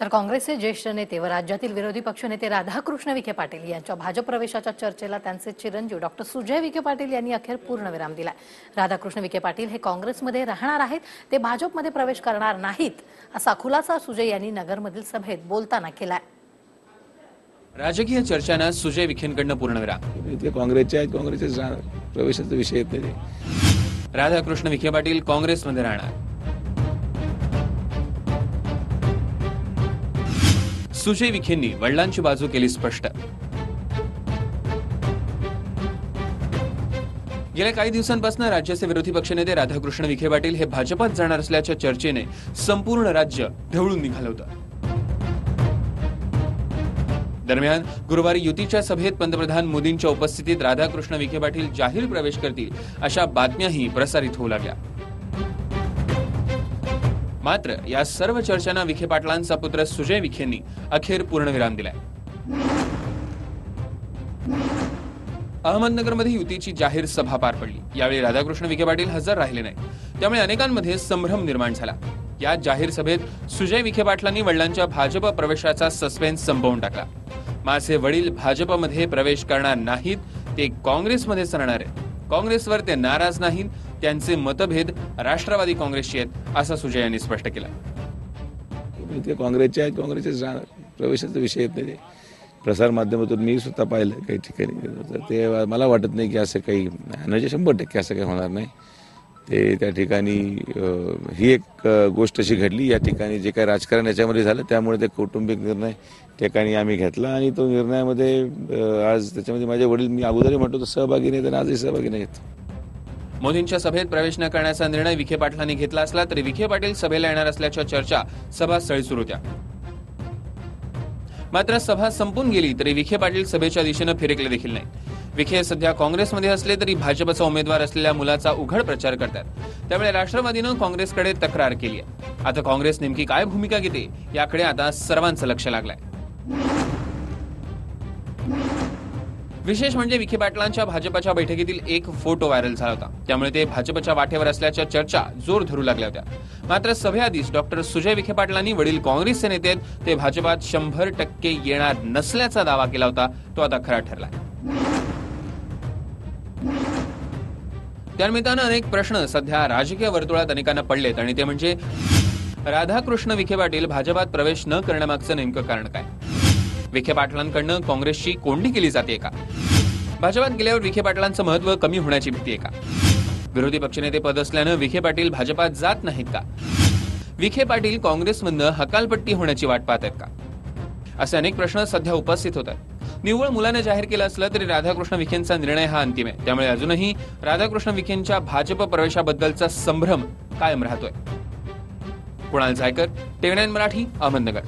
तर काँग्रेसचे ज्येष्ठ नेते व राज्यातील विरोधी पक्षनेते राधाकृष्ण विखे पाटील यांच्या भाजप प्रवेशाच्या चर्चेला त्यांचे चिरंजीव डॉक्टर सुजय विखे पाटील यांनी अखेर पूर्णविराम दिलाय. राधाकृष्ण विखे पाटील हे काँग्रेसमध्ये राहणार आहेत. ते भाजपमध्ये प्रवेश करणार नाहीत असा खुलासा सुजय यांनी नगरमधील सभेत बोलताना केलाय. राजकीय चर्चांना सुजय विखेंकडनं पूर्णविराम ते काँग्रेसचे आहेत काँग्रेसचे प्रवेशाचा विषय येत नाही. ते. राधाकृष्ण विखे पाटील काँग्रेसमध्ये राहणार. सुजय विखेंनी वडिलांची बाजू केली स्पष्ट. गेल्या काही दिवसांपासून राज्याचे विरोधी पक्षनेते राधाकृष्ण विखे पाटील हे भाजपात जाणार असल्याच्या चर्चेने संपूर्ण राज्य ढवळून निघालं होतं. दरम्यान गुरुवारी युतीच्या सभेत पंतप्रधान मोदींच्या उपस्थितीत राधाकृष्ण विखे पाटील जाहीर प्रवेश करतील अशा बातम्याही प्रसारित होऊ लागल्या. मात्र या सर्व चर्चांना विखे पाटलांचा पुत्र सुजय विखेंनी अखेर पूर्णविराम दिलाय. अहमदनगरमध्ये युतीची जाहीर सभा पार पडली. यावेळी राधाकृष्ण विखे पाटील हजर राहिले नाही त्यामुळे अनेकांमध्ये संभ्रम निर्माण झाला. या जाहीर सभेत सुजय विखे पाटलांनी वडिलांच्या भाजप प्रवेशाचा सस्पेन्स संपवून टाकला. माझे वडील भाजपमध्ये प्रवेश करणार नाहीत ते काँग्रेसमध्येच राहणार आहेत. काँग्रेसवर ते नाराज नाहीत त्यांचे मतभेद राष्ट्रवादी काँग्रेसचे आहेत असं सुजय यांनी स्पष्ट केलं. ते काँग्रेसचे आहेत प्रवेशाचा विषय येत नाही. ते. प्रसार माध्यमातून मी स्वतः पाहिलं काही ठिकाणी. तर ते मला वाटत नाही की असं काही म्हणजे शंभर टक्के असं काही होणार नाही. ते त्या ठिकाणी ही एक गोष्ट अशी घडली. या ठिकाणी जे काही राजकारण याच्यामध्ये झालं त्यामुळे ते कौटुंबिक निर्णय ठिकाणी आम्ही घेतला आणि तो निर्णयामध्ये आज त्याच्यामध्ये माझे वडील मी अगोदरही म्हणतो तर सहभागी नाही तर आजही सहभागी नाहीत. मोदींच्या सभेत प्रवेश न करण्याचा निर्णय विखे पाटलांनी घेतला असला तरी विखे पाटील सभेला येणार असल्याच्या चर्चा सभास्थळी सुरू होत्या. मात्र सभा संपून गेली तरी विखे पाटील सभेच्या दिशेनं फिरकले देखील नाही विखे सध्या काँग्रेसमध्ये असले तरी भाजपचा उमेदवार असलेल्या मुलाचा उघड प्रचार करतात. त्यामुळे राष्ट्रवादीनं काँग्रेसकडे तक्रार केली आहे. आता काँग्रेस नेमकी काय भूमिका घेते याकडे आता सर्वांचं लक्ष लागलंय. विशेष म्हणजे विखे पाटलांच्या भाजपच्या बैठकीतील एक फोटो व्हायरल झाला होता. त्यामुळे ते भाजपच्या वाटेवर असल्याच्या चर्चा जोर धरू लागल्या होत्या. मात्र सभेआधीच डॉक्टर सुजय विखे पाटलांनी वडील काँग्रेसचे नेते आहेत ते भाजपात शंभर टक्के येणार नसल्याचा दावा केला होता तो आता खरा ठरला त्यानिमित्तानं अनेक प्रश्न सध्या राजकीय वर्तुळात अनेकांना पडलेत आणि ते म्हणजे राधाकृष्ण विखे पाटील भाजपात प्रवेश न करण्यामागचं नेमकं कारण काय? विखे पाटलांकडनं काँग्रेसची कोंडी केली जाते का? भाजपात गेल्यावर विखे पाटलांचं महत्त्व कमी होण्याची भीती आहे का? विरोधी पक्षनेते पद असल्यानं विखे पाटील भाजपात जात नाहीत का? विखे पाटील काँग्रेसमधनं हकालपट्टी होण्याची वाट पाहत आहेत का? असे अनेक प्रश्न सध्या उपस्थित होत आहेत. निव्वळ मुलाने जाहीर केलं असलं तरी राधाकृष्ण विखेंचा निर्णय हा अंतिम आहे. त्यामुळे अजूनही राधाकृष्ण विखेंच्या भाजप प्रवेशाबद्दलचा संभ्रम कायम राहतोय. कुणाल जायकर टेव्ही मराठी अहमदनगर.